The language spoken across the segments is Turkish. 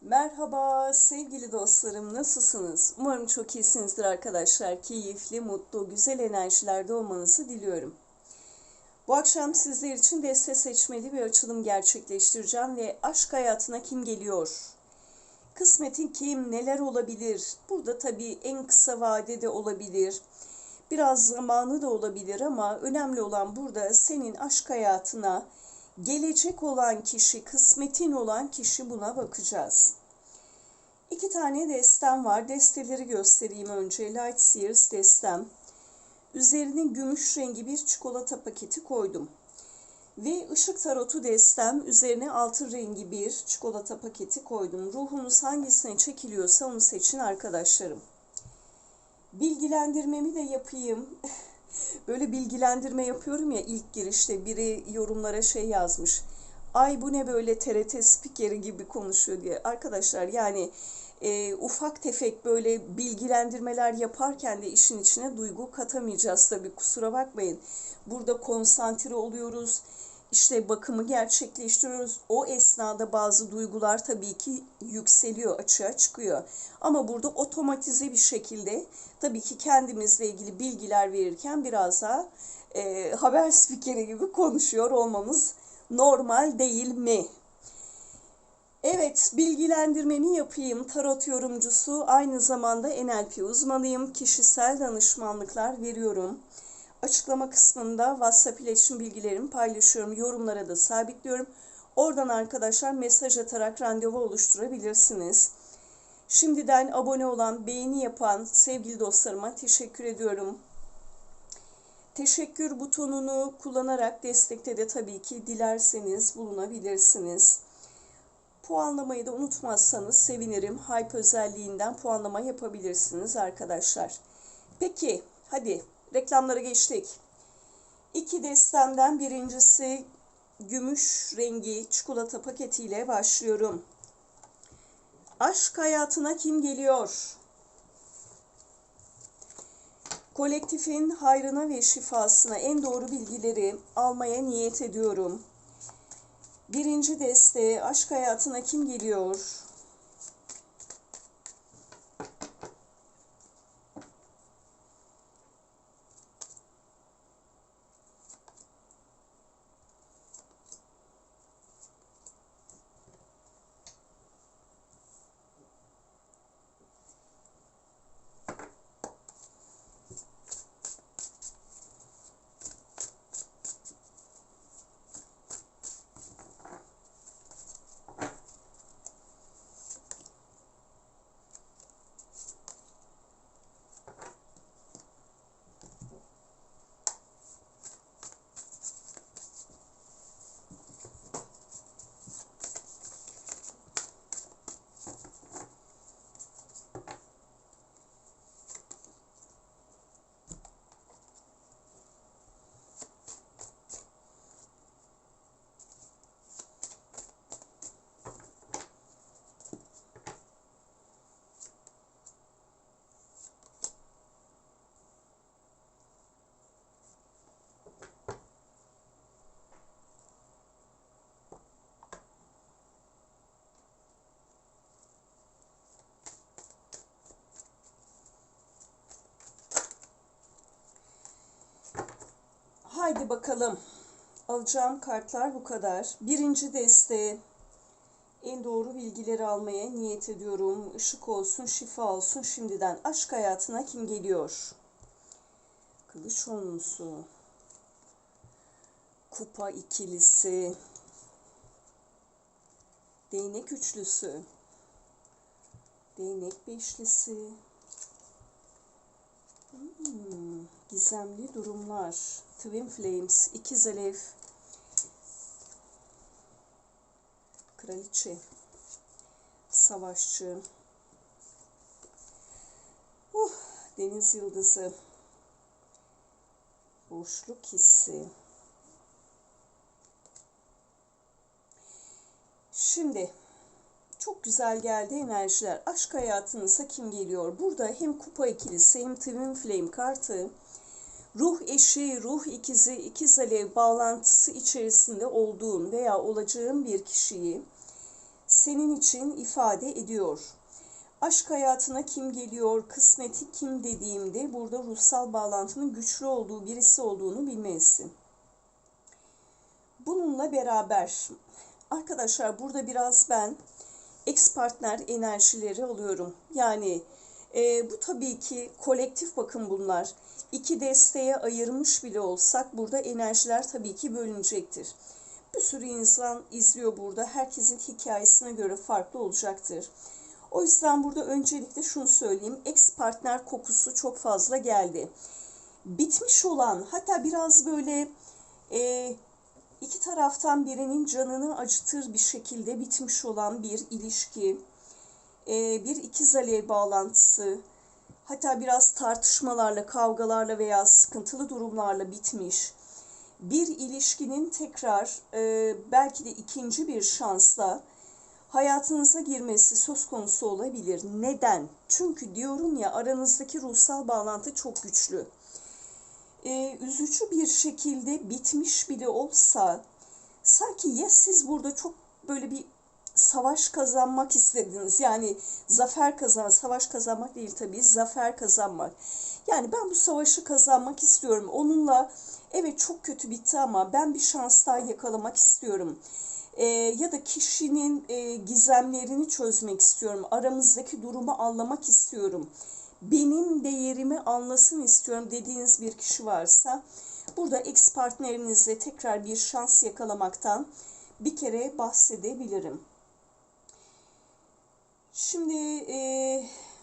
Merhaba sevgili dostlarım nasılsınız? Umarım çok iyisinizdir arkadaşlar. Keyifli, mutlu, güzel enerjilerde olmanızı diliyorum. Bu akşam sizler için deste seçmeli bir açılım gerçekleştireceğim ve aşk hayatına kim geliyor? Kısmetin kim, neler olabilir? Burada tabii en kısa vadede olabilir. Biraz zamanı da olabilir ama önemli olan burada senin aşk hayatına gelecek olan kişi, kısmetin olan kişi buna bakacağız. İki tane destem var. Desteleri göstereyim önce. Light Sears destem. Üzerine gümüş rengi bir çikolata paketi koydum. Ve ışık tarotu destem üzerine altın rengi bir çikolata paketi koydum. Ruhunuz hangisine çekiliyorsa onu seçin arkadaşlarım. Bilgilendirmemi de yapayım. Böyle bilgilendirme yapıyorum ya ilk girişte biri yorumlara şey yazmış. Ay bu ne böyle TRT spikeri gibi konuşuyor diye. Arkadaşlar yani e, ufak tefek böyle bilgilendirmeler yaparken de işin içine duygu katamayacağız tabii kusura bakmayın. Burada konsantre oluyoruz. İşte bakımı gerçekleştiriyoruz. O esnada bazı duygular tabii ki yükseliyor, açığa çıkıyor. Ama burada otomatize bir şekilde tabii ki kendimizle ilgili bilgiler verirken biraz daha e, haber spikeri gibi konuşuyor olmamız normal değil mi? Evet, bilgilendirmemi yapayım. Tarot yorumcusu, aynı zamanda NLP uzmanıyım. Kişisel danışmanlıklar veriyorum. Açıklama kısmında WhatsApp iletişim bilgilerimi paylaşıyorum. Yorumlara da sabitliyorum. Oradan arkadaşlar mesaj atarak randevu oluşturabilirsiniz. Şimdiden abone olan, beğeni yapan sevgili dostlarıma teşekkür ediyorum. Teşekkür butonunu kullanarak destekte de tabii ki dilerseniz bulunabilirsiniz. Puanlamayı da unutmazsanız sevinirim. Hype özelliğinden puanlama yapabilirsiniz arkadaşlar. Peki hadi reklamlara geçtik. İki destemden birincisi gümüş rengi çikolata paketiyle başlıyorum. Aşk hayatına kim geliyor? Kolektifin hayrına ve şifasına en doğru bilgileri almaya niyet ediyorum. Birinci desteğe aşk hayatına kim geliyor? Haydi bakalım. Alacağım kartlar bu kadar. Birinci desteğe en doğru bilgileri almaya niyet ediyorum. Işık olsun, şifa olsun şimdiden. Aşk hayatına kim geliyor? Kılıç onlusu. Kupa ikilisi. Değnek üçlüsü. Değnek beşlisi. Hmm, gizemli durumlar. Twin Flames, ikiz alev. Kraliçe. Savaşçı. Uh, deniz yıldızı. Boşluk hissi. Şimdi çok güzel geldi enerjiler. Aşk hayatınıza kim geliyor? Burada hem kupa ikilisi hem twin flame kartı ruh eşi, ruh ikizi, ikiz alev bağlantısı içerisinde olduğun veya olacağın bir kişiyi senin için ifade ediyor. Aşk hayatına kim geliyor, kısmeti kim dediğimde burada ruhsal bağlantının güçlü olduğu birisi olduğunu bilmelisin. Bununla beraber arkadaşlar burada biraz ben ex partner enerjileri alıyorum. Yani e, bu tabii ki kolektif bakın bunlar. İki desteğe ayırmış bile olsak burada enerjiler tabii ki bölünecektir. Bir sürü insan izliyor burada. Herkesin hikayesine göre farklı olacaktır. O yüzden burada öncelikle şunu söyleyeyim. Ex partner kokusu çok fazla geldi. Bitmiş olan hatta biraz böyle e, iki taraftan birinin canını acıtır bir şekilde bitmiş olan bir ilişki, bir ikiz alev bağlantısı, hatta biraz tartışmalarla, kavgalarla veya sıkıntılı durumlarla bitmiş bir ilişkinin tekrar e, belki de ikinci bir şansla hayatınıza girmesi söz konusu olabilir. Neden? Çünkü diyorum ya aranızdaki ruhsal bağlantı çok güçlü. Ee, üzücü bir şekilde bitmiş bile olsa sanki ya siz burada çok böyle bir savaş kazanmak istediniz. Yani zafer kazan, savaş kazanmak değil tabii, zafer kazanmak. Yani ben bu savaşı kazanmak istiyorum. Onunla evet çok kötü bitti ama ben bir şans daha yakalamak istiyorum e, ya da kişinin e, gizemlerini çözmek istiyorum. Aramızdaki durumu anlamak istiyorum. Benim değerimi anlasın istiyorum dediğiniz bir kişi varsa burada ex partnerinizle tekrar bir şans yakalamaktan bir kere bahsedebilirim. Şimdi e,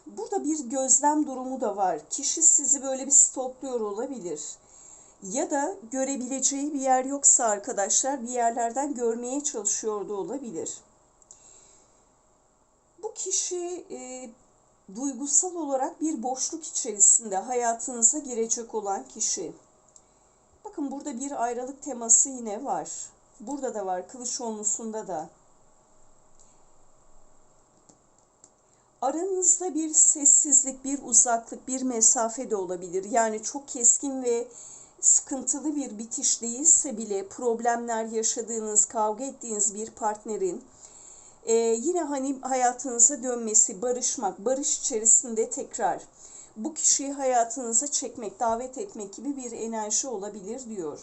burada bir gözlem durumu da var. Kişi sizi böyle bir stopluyor olabilir ya da görebileceği bir yer yoksa arkadaşlar bir yerlerden görmeye çalışıyor da olabilir. Bu kişi e, duygusal olarak bir boşluk içerisinde hayatınıza girecek olan kişi. Bakın burada bir ayrılık teması yine var. Burada da var, kılıç onlusunda da. Aranızda bir sessizlik, bir uzaklık, bir mesafe de olabilir. Yani çok keskin ve sıkıntılı bir bitiş değilse bile problemler yaşadığınız, kavga ettiğiniz bir partnerin e, yine hani hayatınıza dönmesi, barışmak, barış içerisinde tekrar bu kişiyi hayatınıza çekmek, davet etmek gibi bir enerji olabilir diyor.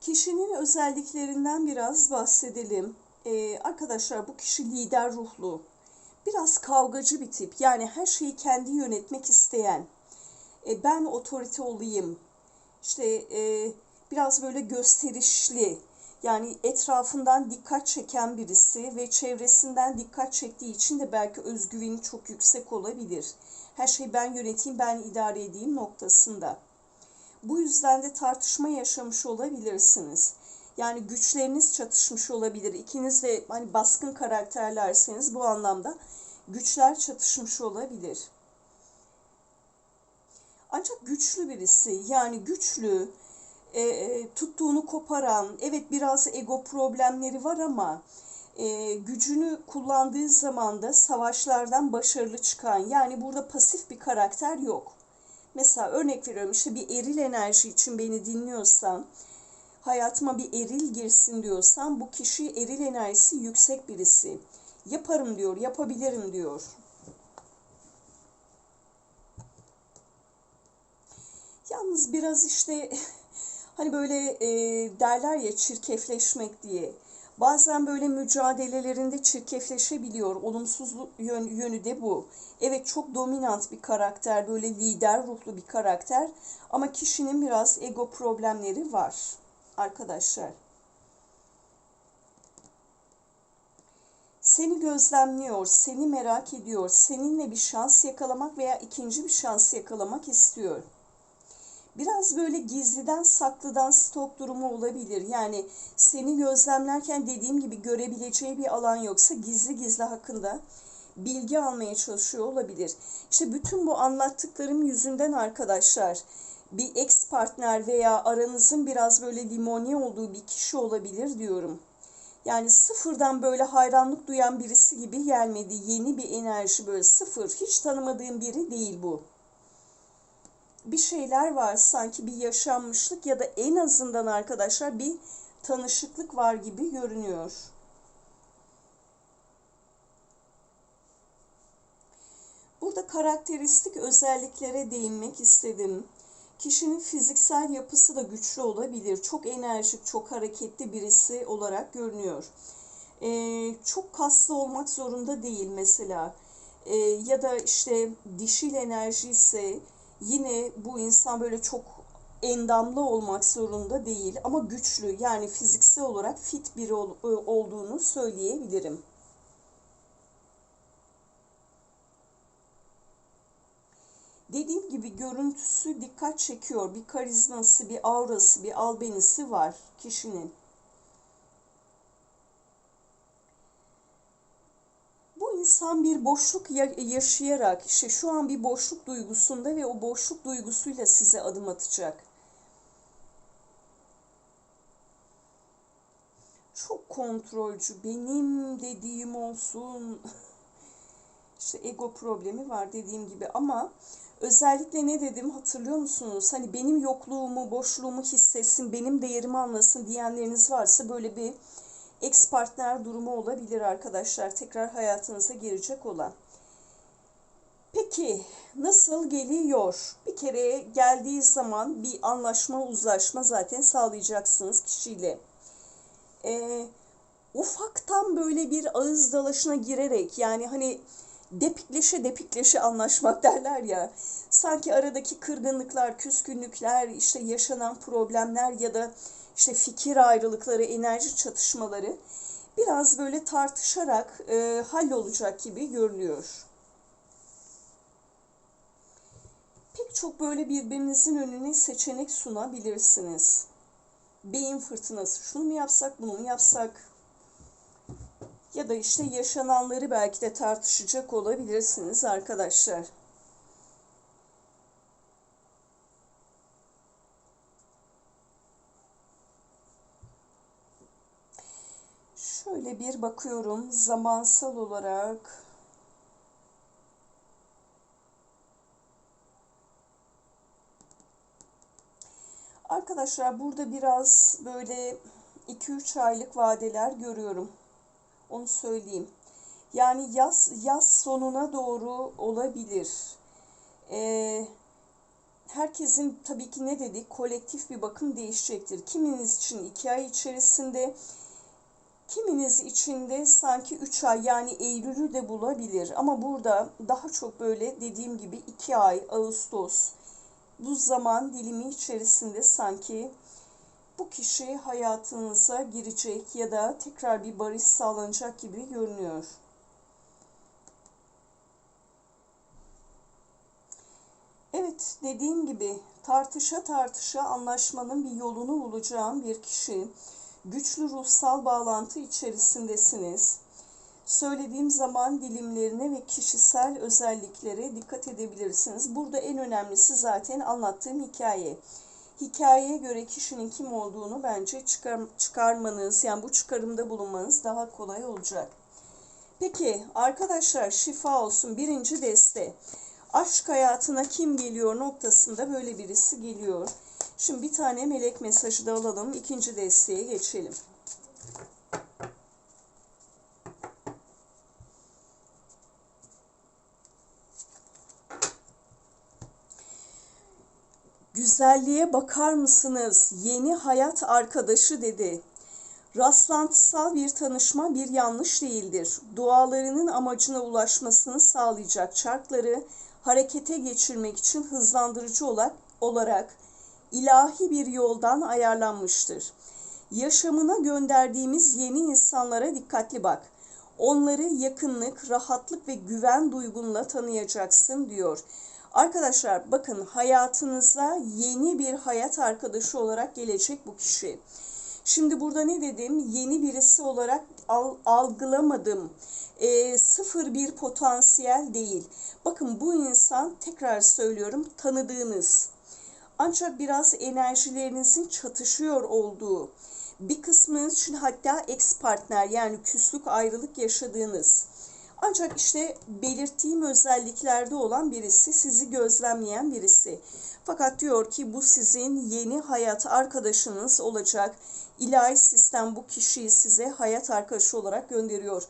Kişinin özelliklerinden biraz bahsedelim. Ee, arkadaşlar bu kişi lider ruhlu, biraz kavgacı bir tip. Yani her şeyi kendi yönetmek isteyen. E, ben otorite olayım. İşte e, biraz böyle gösterişli. Yani etrafından dikkat çeken birisi ve çevresinden dikkat çektiği için de belki özgüveni çok yüksek olabilir. Her şeyi ben yöneteyim, ben idare edeyim noktasında. Bu yüzden de tartışma yaşamış olabilirsiniz. Yani güçleriniz çatışmış olabilir. İkiniz de hani baskın karakterlerseniz bu anlamda güçler çatışmış olabilir. Ancak güçlü birisi yani güçlü, e, e, tuttuğunu koparan, evet biraz ego problemleri var ama e, gücünü kullandığı zaman da savaşlardan başarılı çıkan yani burada pasif bir karakter yok. Mesela örnek veriyorum işte bir eril enerji için beni dinliyorsan hayatıma bir eril girsin diyorsan bu kişi eril enerjisi yüksek birisi. Yaparım diyor, yapabilirim diyor. Yalnız biraz işte hani böyle e, derler ya çirkefleşmek diye. Bazen böyle mücadelelerinde çirkefleşebiliyor. Olumsuz yön, yönü de bu. Evet çok dominant bir karakter, böyle lider ruhlu bir karakter ama kişinin biraz ego problemleri var arkadaşlar. Seni gözlemliyor, seni merak ediyor, seninle bir şans yakalamak veya ikinci bir şans yakalamak istiyor. Biraz böyle gizliden saklıdan stok durumu olabilir. Yani seni gözlemlerken dediğim gibi görebileceği bir alan yoksa gizli gizli hakkında bilgi almaya çalışıyor olabilir. İşte bütün bu anlattıklarım yüzünden arkadaşlar bir ex partner veya aranızın biraz böyle limoni olduğu bir kişi olabilir diyorum. Yani sıfırdan böyle hayranlık duyan birisi gibi gelmedi. Yeni bir enerji böyle sıfır. Hiç tanımadığım biri değil bu. Bir şeyler var sanki bir yaşanmışlık ya da en azından arkadaşlar bir tanışıklık var gibi görünüyor. Burada karakteristik özelliklere değinmek istedim. Kişinin fiziksel yapısı da güçlü olabilir. Çok enerjik, çok hareketli birisi olarak görünüyor. Ee, çok kaslı olmak zorunda değil mesela. Ee, ya da işte dişil enerji ise yine bu insan böyle çok endamlı olmak zorunda değil ama güçlü yani fiziksel olarak fit biri ol, olduğunu söyleyebilirim. Dediğim gibi görüntüsü dikkat çekiyor. Bir karizması, bir aurası, bir albenisi var kişinin. Bu insan bir boşluk yaşayarak işte şu an bir boşluk duygusunda ve o boşluk duygusuyla size adım atacak. Çok kontrolcü, benim dediğim olsun. işte ego problemi var dediğim gibi ama Özellikle ne dedim hatırlıyor musunuz? Hani benim yokluğumu, boşluğumu hissetsin, benim değerimi anlasın diyenleriniz varsa böyle bir ex partner durumu olabilir arkadaşlar. Tekrar hayatınıza girecek olan. Peki nasıl geliyor? Bir kere geldiği zaman bir anlaşma, uzlaşma zaten sağlayacaksınız kişiyle. Ee, ufaktan böyle bir ağız dalaşına girerek yani hani depikleşe depikleşe anlaşmak derler ya. Sanki aradaki kırgınlıklar, küskünlükler, işte yaşanan problemler ya da işte fikir ayrılıkları, enerji çatışmaları biraz böyle tartışarak e, hallolacak gibi görünüyor. Pek çok böyle birbirinizin önüne seçenek sunabilirsiniz. Beyin fırtınası, şunu mu yapsak, bunu mu yapsak, ya da işte yaşananları belki de tartışacak olabilirsiniz arkadaşlar. Şöyle bir bakıyorum zamansal olarak Arkadaşlar burada biraz böyle 2-3 aylık vadeler görüyorum. Onu söyleyeyim. Yani yaz yaz sonuna doğru olabilir. Ee, herkesin tabii ki ne dedik kolektif bir bakım değişecektir. Kiminiz için iki ay içerisinde, kiminiz için de sanki üç ay yani Eylül'ü de bulabilir. Ama burada daha çok böyle dediğim gibi iki ay Ağustos bu zaman dilimi içerisinde sanki bu kişi hayatınıza girecek ya da tekrar bir barış sağlanacak gibi görünüyor. Evet, dediğim gibi tartışa tartışa anlaşmanın bir yolunu bulacağım bir kişi. Güçlü ruhsal bağlantı içerisindesiniz. Söylediğim zaman dilimlerine ve kişisel özelliklere dikkat edebilirsiniz. Burada en önemlisi zaten anlattığım hikaye hikayeye göre kişinin kim olduğunu bence çıkar, çıkarmanız, yani bu çıkarımda bulunmanız daha kolay olacak. Peki arkadaşlar şifa olsun birinci deste. Aşk hayatına kim geliyor noktasında böyle birisi geliyor. Şimdi bir tane melek mesajı da alalım. ikinci desteğe geçelim. Güzelliğe bakar mısınız? Yeni hayat arkadaşı dedi. Rastlantısal bir tanışma bir yanlış değildir. Dualarının amacına ulaşmasını sağlayacak çarkları harekete geçirmek için hızlandırıcı olarak ilahi bir yoldan ayarlanmıştır. Yaşamına gönderdiğimiz yeni insanlara dikkatli bak. Onları yakınlık, rahatlık ve güven duygunla tanıyacaksın diyor. Arkadaşlar bakın hayatınıza yeni bir hayat arkadaşı olarak gelecek bu kişi. Şimdi burada ne dedim? Yeni birisi olarak al, algılamadım. E, sıfır bir potansiyel değil. Bakın bu insan tekrar söylüyorum tanıdığınız. Ancak biraz enerjilerinizin çatışıyor olduğu. Bir kısmınız için hatta ex partner yani küslük ayrılık yaşadığınız Ancak işte belirttiğim özelliklerde olan birisi, sizi gözlemleyen birisi. Fakat diyor ki bu sizin yeni hayat arkadaşınız olacak. İlahi sistem bu kişiyi size hayat arkadaşı olarak gönderiyor.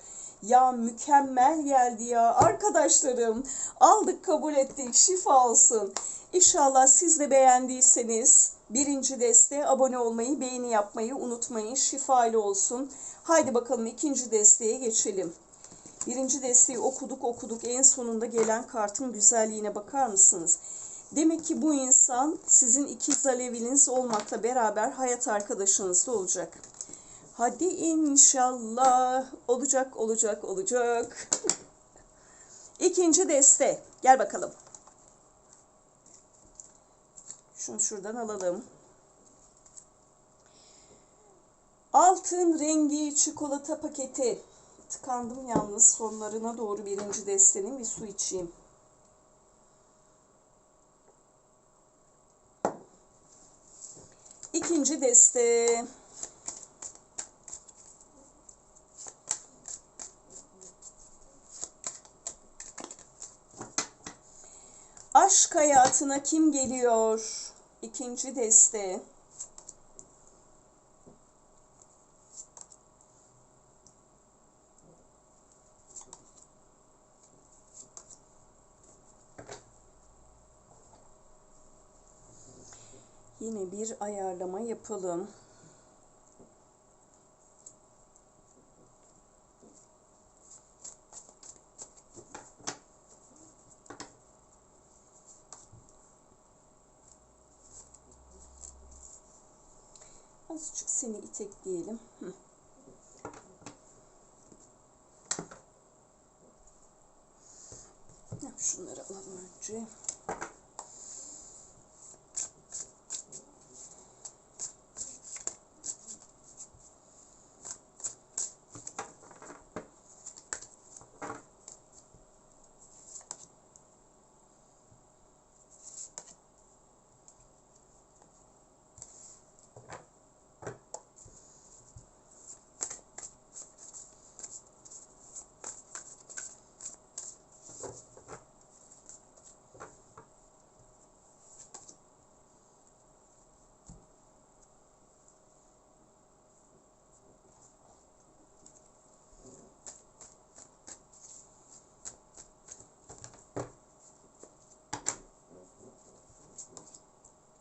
Ya mükemmel geldi ya arkadaşlarım. Aldık kabul ettik şifa olsun. İnşallah siz de beğendiyseniz birinci deste abone olmayı, beğeni yapmayı unutmayın. Şifalı olsun. Haydi bakalım ikinci desteğe geçelim. Birinci desteği okuduk okuduk. En sonunda gelen kartın güzelliğine bakar mısınız? Demek ki bu insan sizin ikiz aleviniz olmakla beraber hayat arkadaşınız da olacak. Hadi inşallah olacak olacak olacak. İkinci deste. Gel bakalım. Şunu şuradan alalım. Altın rengi çikolata paketi. Tıkandım yalnız sonlarına doğru birinci destenin bir su içeyim. İkinci deste. Aşk hayatına kim geliyor? İkinci deste. Yine bir ayarlama yapalım. Azıcık seni itekleyelim. Hı. Şunları alalım önce.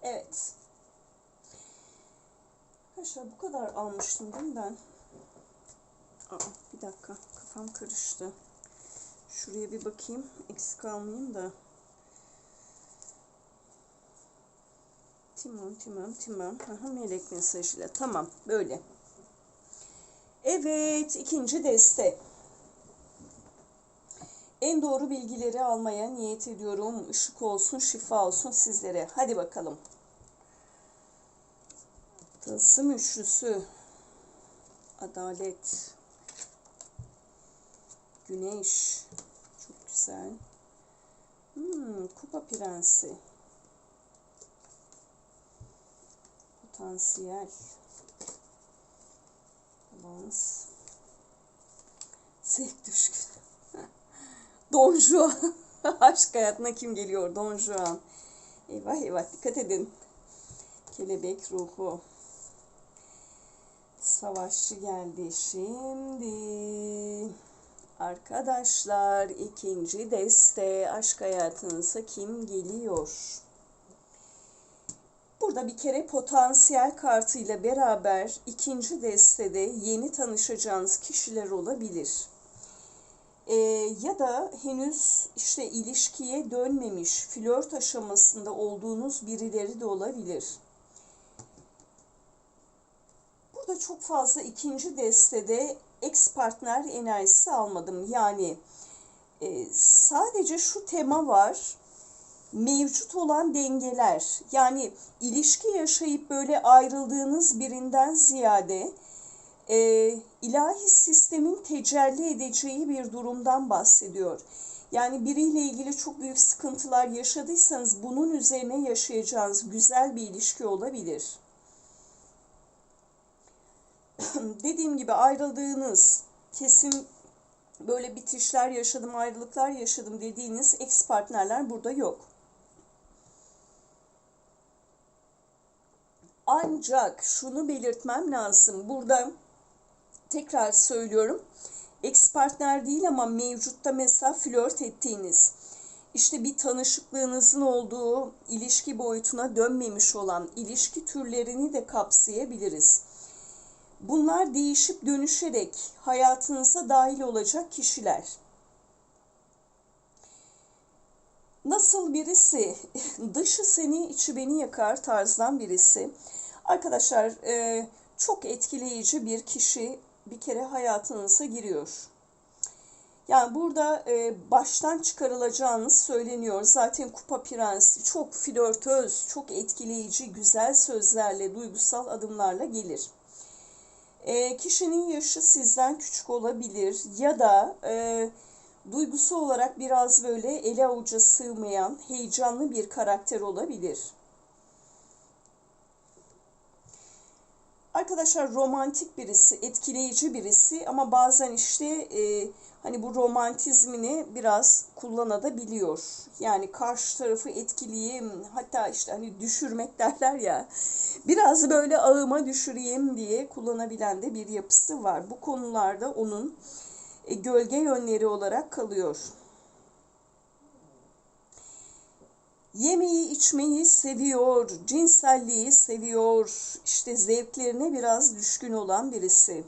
Evet. Arkadaşlar bu kadar almıştım değil mi ben? Aa, bir dakika kafam karıştı. Şuraya bir bakayım eksik almayayım da. Timon, Timon, Timon. Aha, melek mesajıyla. Tamam böyle. Evet ikinci deste. En doğru bilgileri almaya niyet ediyorum. Işık olsun, şifa olsun sizlere. Hadi bakalım. Tılsım üçlüsü. Adalet. Güneş. Çok güzel. Hmm, kupa prensi. Potansiyel. Balans. Zevk düşkün. Don Juan. Aşk hayatına kim geliyor? Don Juan. Eyvah eyvah dikkat edin. Kelebek ruhu. Savaşçı geldi şimdi. Arkadaşlar ikinci deste aşk hayatınıza kim geliyor? Burada bir kere potansiyel kartıyla beraber ikinci destede yeni tanışacağınız kişiler olabilir. Ee, ya da henüz işte ilişkiye dönmemiş, flört aşamasında olduğunuz birileri de olabilir. Burada çok fazla ikinci destede ex partner enerjisi almadım. Yani e, sadece şu tema var. Mevcut olan dengeler. Yani ilişki yaşayıp böyle ayrıldığınız birinden ziyade e, ilahi sistemin tecelli edeceği bir durumdan bahsediyor. Yani biriyle ilgili çok büyük sıkıntılar yaşadıysanız bunun üzerine yaşayacağınız güzel bir ilişki olabilir. Dediğim gibi ayrıldığınız, kesin böyle bitişler yaşadım, ayrılıklar yaşadım dediğiniz ex partnerler burada yok. Ancak şunu belirtmem lazım. Burada tekrar söylüyorum. Ex partner değil ama mevcutta mesela flört ettiğiniz, işte bir tanışıklığınızın olduğu ilişki boyutuna dönmemiş olan ilişki türlerini de kapsayabiliriz. Bunlar değişip dönüşerek hayatınıza dahil olacak kişiler. Nasıl birisi, dışı seni, içi beni yakar tarzdan birisi. Arkadaşlar e, çok etkileyici bir kişi bir kere hayatınıza giriyor. Yani burada e, baştan çıkarılacağınız söyleniyor. Zaten Kupa Prensi çok flörtöz, çok etkileyici, güzel sözlerle, duygusal adımlarla gelir. E, kişinin yaşı sizden küçük olabilir ya da e, duygusu olarak biraz böyle ele avuca sığmayan, heyecanlı bir karakter olabilir. Arkadaşlar romantik birisi, etkileyici birisi ama bazen işte e, hani bu romantizmini biraz kullanabiliyor. Yani karşı tarafı etkileyeyim, hatta işte hani düşürmek derler ya, biraz böyle ağıma düşüreyim diye kullanabilen de bir yapısı var. Bu konularda onun e, gölge yönleri olarak kalıyor. Yemeği içmeyi seviyor, cinselliği seviyor, işte zevklerine biraz düşkün olan birisi.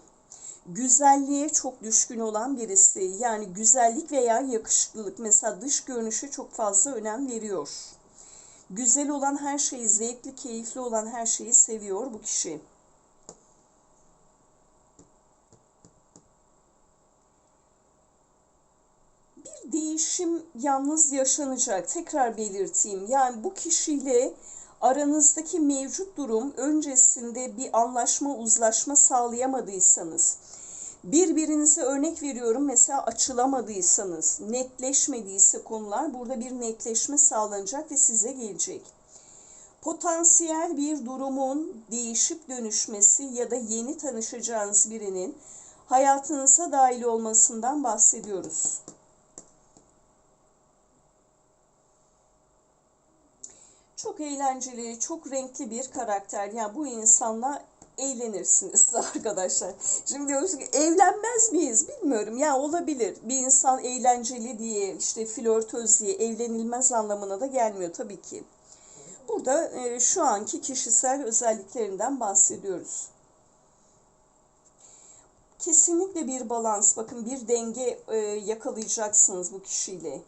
Güzelliğe çok düşkün olan birisi. Yani güzellik veya yakışıklılık mesela dış görünüşe çok fazla önem veriyor. Güzel olan her şeyi, zevkli, keyifli olan her şeyi seviyor bu kişi. Bir değişim yalnız yaşanacak. Tekrar belirteyim. Yani bu kişiyle aranızdaki mevcut durum öncesinde bir anlaşma, uzlaşma sağlayamadıysanız, birbirinize örnek veriyorum mesela açılamadıysanız, netleşmediyse konular burada bir netleşme sağlanacak ve size gelecek. Potansiyel bir durumun değişip dönüşmesi ya da yeni tanışacağınız birinin hayatınıza dahil olmasından bahsediyoruz. Çok eğlenceli, çok renkli bir karakter. Yani bu insanla eğlenirsiniz arkadaşlar. Şimdi diyoruz ki evlenmez miyiz bilmiyorum. Ya yani olabilir. Bir insan eğlenceli diye işte flörtöz diye evlenilmez anlamına da gelmiyor tabii ki. Burada e, şu anki kişisel özelliklerinden bahsediyoruz. Kesinlikle bir balans, bakın bir denge e, yakalayacaksınız bu kişiyle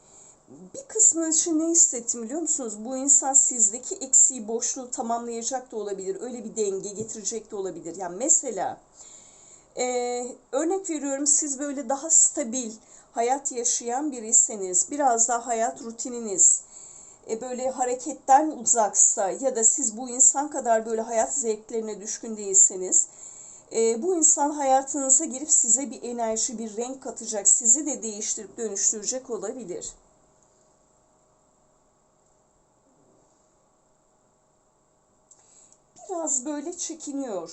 bir kısmı için ne hissettim biliyor musunuz? Bu insan sizdeki eksiği, boşluğu tamamlayacak da olabilir. Öyle bir denge getirecek de olabilir. Yani mesela e, örnek veriyorum siz böyle daha stabil hayat yaşayan biriyseniz, biraz daha hayat rutininiz e, böyle hareketten uzaksa ya da siz bu insan kadar böyle hayat zevklerine düşkün değilseniz, e, bu insan hayatınıza girip size bir enerji, bir renk katacak, sizi de değiştirip dönüştürecek olabilir. Biraz böyle çekiniyor.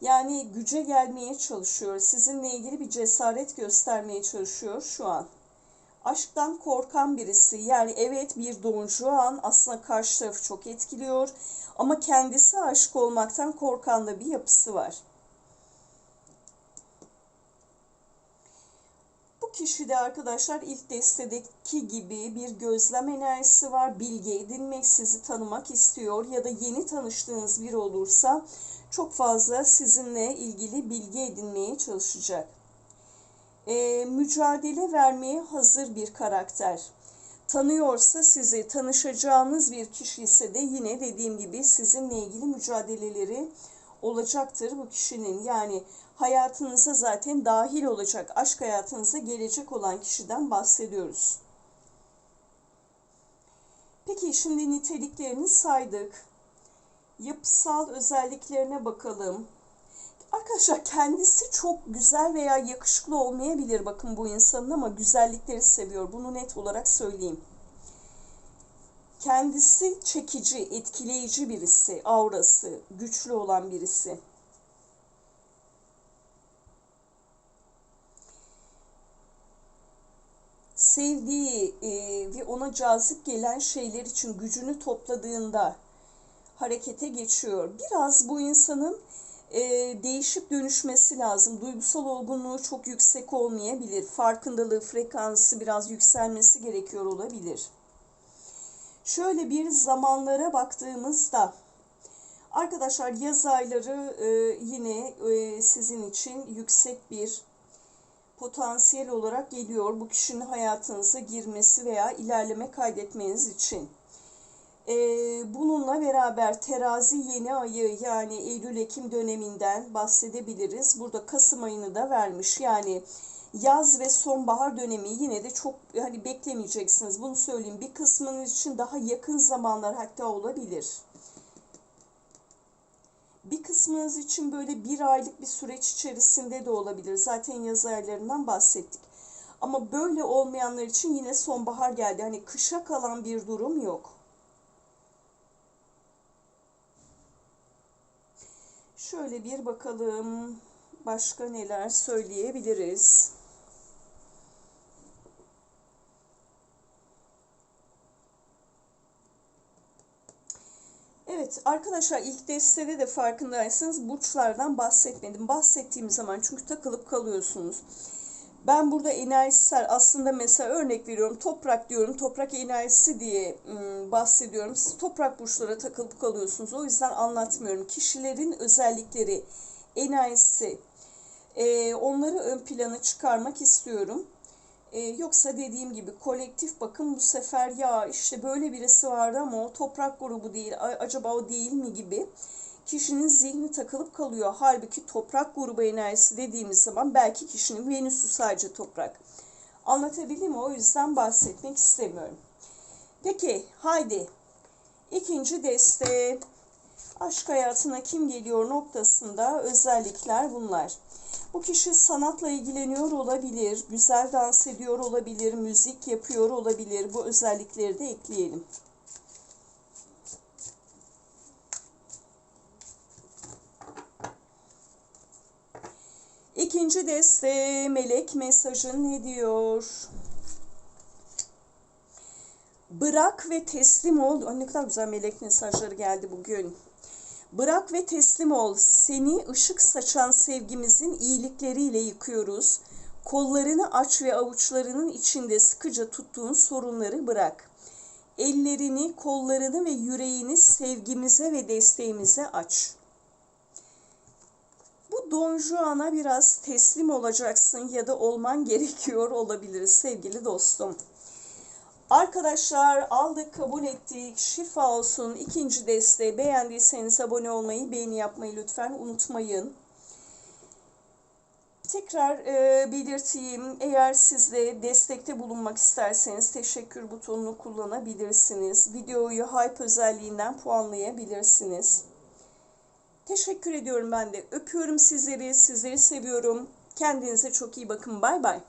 Yani güce gelmeye çalışıyor. Sizinle ilgili bir cesaret göstermeye çalışıyor şu an. Aşktan korkan birisi. Yani evet bir Don Juan aslında karşı tarafı çok etkiliyor. Ama kendisi aşık olmaktan korkan da bir yapısı var. Kişide arkadaşlar ilk destedeki gibi bir gözlem enerjisi var. Bilgi edinmek, sizi tanımak istiyor ya da yeni tanıştığınız biri olursa çok fazla sizinle ilgili bilgi edinmeye çalışacak. E, mücadele vermeye hazır bir karakter. Tanıyorsa sizi, tanışacağınız bir kişi ise de yine dediğim gibi sizinle ilgili mücadeleleri olacaktır bu kişinin. Yani hayatınıza zaten dahil olacak, aşk hayatınıza gelecek olan kişiden bahsediyoruz. Peki şimdi niteliklerini saydık. Yapısal özelliklerine bakalım. Arkadaşlar kendisi çok güzel veya yakışıklı olmayabilir bakın bu insanın ama güzellikleri seviyor. Bunu net olarak söyleyeyim. Kendisi çekici, etkileyici birisi, aurası güçlü olan birisi. Sevdiği e, ve ona cazip gelen şeyler için gücünü topladığında harekete geçiyor. Biraz bu insanın e, değişip dönüşmesi lazım. Duygusal olgunluğu çok yüksek olmayabilir. Farkındalığı, frekansı biraz yükselmesi gerekiyor olabilir. Şöyle bir zamanlara baktığımızda arkadaşlar yaz ayları e, yine e, sizin için yüksek bir potansiyel olarak geliyor bu kişinin hayatınıza girmesi veya ilerleme kaydetmeniz için. Ee, bununla beraber terazi yeni ayı yani Eylül-Ekim döneminden bahsedebiliriz. Burada Kasım ayını da vermiş. Yani yaz ve sonbahar dönemi yine de çok hani beklemeyeceksiniz. Bunu söyleyeyim. Bir kısmınız için daha yakın zamanlar hatta olabilir. Kısmınız için böyle bir aylık bir süreç içerisinde de olabilir. Zaten yaz aylarından bahsettik. Ama böyle olmayanlar için yine sonbahar geldi. Hani kışa kalan bir durum yok. Şöyle bir bakalım başka neler söyleyebiliriz. Evet arkadaşlar ilk destede de farkındaysanız burçlardan bahsetmedim. Bahsettiğim zaman çünkü takılıp kalıyorsunuz. Ben burada enerjisel aslında mesela örnek veriyorum toprak diyorum toprak enerjisi diye bahsediyorum. Siz toprak burçlara takılıp kalıyorsunuz. O yüzden anlatmıyorum. Kişilerin özellikleri, enerjisi onları ön plana çıkarmak istiyorum. Ee, yoksa dediğim gibi kolektif bakın bu sefer ya işte böyle birisi vardı ama o toprak grubu değil acaba o değil mi gibi kişinin zihni takılıp kalıyor. Halbuki toprak grubu enerjisi dediğimiz zaman belki kişinin Venüs'ü sadece toprak. Anlatabildim mi? O yüzden bahsetmek istemiyorum. Peki haydi ikinci deste aşk hayatına kim geliyor noktasında özellikler bunlar. Bu kişi sanatla ilgileniyor olabilir, güzel dans ediyor olabilir, müzik yapıyor olabilir. Bu özellikleri de ekleyelim. İkinci deste melek mesajın ne diyor? Bırak ve teslim ol. ne kadar güzel melek mesajları geldi bugün. Bırak ve teslim ol. Seni ışık saçan sevgimizin iyilikleriyle yıkıyoruz. Kollarını aç ve avuçlarının içinde sıkıca tuttuğun sorunları bırak. Ellerini, kollarını ve yüreğini sevgimize ve desteğimize aç. Bu Don Juan'a biraz teslim olacaksın ya da olman gerekiyor olabilir sevgili dostum. Arkadaşlar aldık kabul ettik. Şifa olsun. İkinci desteği beğendiyseniz abone olmayı, beğeni yapmayı lütfen unutmayın. Tekrar e, belirteyim. Eğer siz de destekte bulunmak isterseniz teşekkür butonunu kullanabilirsiniz. Videoyu hype özelliğinden puanlayabilirsiniz. Teşekkür ediyorum ben de. Öpüyorum sizleri. Sizleri seviyorum. Kendinize çok iyi bakın. Bay bay.